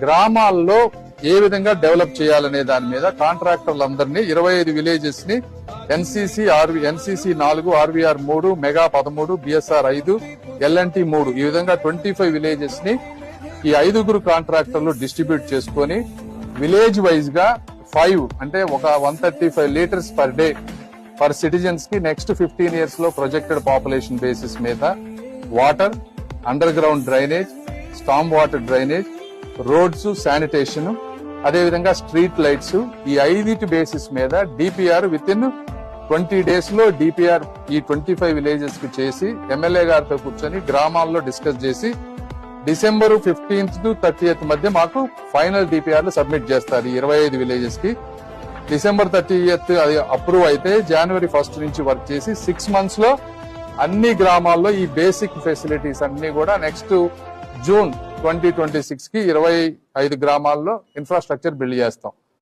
గ్రామాల్లో ఏ విధంగా డెవలప్ చేయాలనే దాని మీద కాంట్రాక్టర్లందరినీ ఇరవై ఐదు విలేజెస్ని ఎన్సీసీ ఆర్వి ఎన్సీసీ నాలుగు ఆర్వీఆర్ మూడు మెగా పదమూడు బిఎస్ఆర్ ఐదు ఎల్ఎన్టీ మూడు. ఈ విధంగా ట్వంటీ ఫైవ్ విలేజెస్ని ఈ ఐదుగురు కాంట్రాక్టర్లు డిస్ట్రిబ్యూట్ చేసుకొని విలేజ్ వైజ్గా ఫైవ్ అంటే ఒక one thirty five litres per day for సిటిజన్స్కి next fifteen ఇయర్స్లో ప్రొజెక్టెడ్ పాపులేషన్ బేసిస్ మీద water underground drainage storm water drainage roads sanitation అదే విధంగా స్ట్రీట్ లైట్స్ ఈ ఐదిటి బేసిస్ మీద డిపిఆర్ విత్ ఇన్ ట్వంటీ డేస్లో డిపిఆర్ ఈ ట్వంటీ ఫైవ్ విలేజెస్కి చేసి ఎమ్మెల్యే గారితో కూర్చొని గ్రామాల్లో డిస్కస్ చేసి డిసెంబర్ ఫిఫ్టీన్త్ టు థర్టీఎత్ మధ్య మాకు ఫైనల్ డిపిఆర్ సబ్మిట్ చేస్తారు ఇరవై ఐదు విలేజెస్కి డిసెంబర్ థర్టీఎత్ అది అప్రూవ్ అయితే జనవరి ఫస్ట్ నుంచి వర్క్ చేసి సిక్స్ మంత్స్లో అన్ని గ్రామాల్లో ఈ బేసిక్ ఫెసిలిటీస్ అన్ని కూడా నెక్స్ట్ జూన్ ట్వంటీ ట్వంటీ సిక్స్కి ఇరవై ఐదు గ్రామాల్లో ఇన్ఫ్రాస్ట్రక్చర్ బిల్డ్ చేస్తాం.